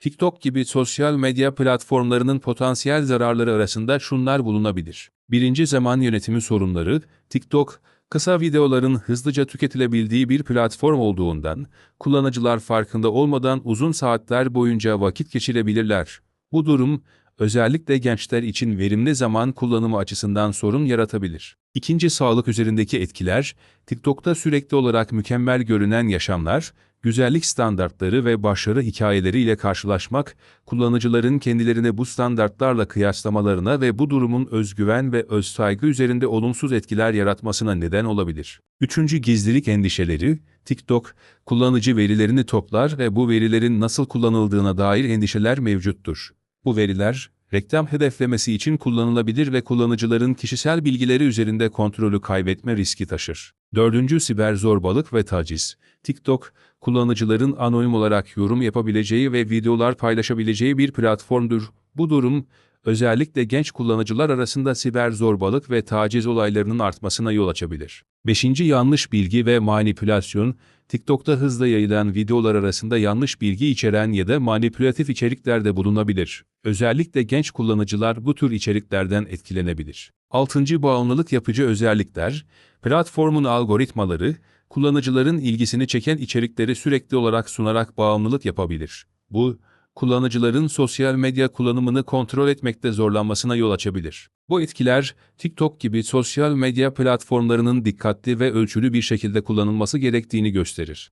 TikTok gibi sosyal medya platformlarının potansiyel zararları arasında şunlar bulunabilir. Birinci zaman yönetimi sorunları, TikTok, kısa videoların hızlıca tüketilebildiği bir platform olduğundan, kullanıcılar farkında olmadan uzun saatler boyunca vakit geçirebilirler. Bu durum, özellikle gençler için verimli zaman kullanımı açısından sorun yaratabilir. İkinci sağlık üzerindeki etkiler, TikTok'ta sürekli olarak mükemmel görünen yaşamlar, güzellik standartları ve başarı hikayeleriyle karşılaşmak, kullanıcıların kendilerini bu standartlarla kıyaslamalarına ve bu durumun özgüven ve özsaygı üzerinde olumsuz etkiler yaratmasına neden olabilir. Üçüncü gizlilik endişeleri, TikTok, kullanıcı verilerini toplar ve bu verilerin nasıl kullanıldığına dair endişeler mevcuttur. Bu veriler, reklam hedeflemesi için kullanılabilir ve kullanıcıların kişisel bilgileri üzerinde kontrolü kaybetme riski taşır. Dördüncü siber zorbalık ve taciz. TikTok, kullanıcıların anonim olarak yorum yapabileceği ve videolar paylaşabileceği bir platformdur. Bu durum, özellikle genç kullanıcılar arasında siber zorbalık ve taciz olaylarının artmasına yol açabilir. Beşinci yanlış bilgi ve manipülasyon, TikTok'ta hızla yayılan videolar arasında yanlış bilgi içeren ya da manipülatif içerikler de bulunabilir. Özellikle genç kullanıcılar bu tür içeriklerden etkilenebilir. Altıncı bağımlılık yapıcı özellikler, platformun algoritmaları, kullanıcıların ilgisini çeken içerikleri sürekli olarak sunarak bağımlılık yapabilir. Bu, kullanıcıların sosyal medya kullanımını kontrol etmekte zorlanmasına yol açabilir. Bu etkiler, TikTok gibi sosyal medya platformlarının dikkatli ve ölçülü bir şekilde kullanılması gerektiğini gösterir.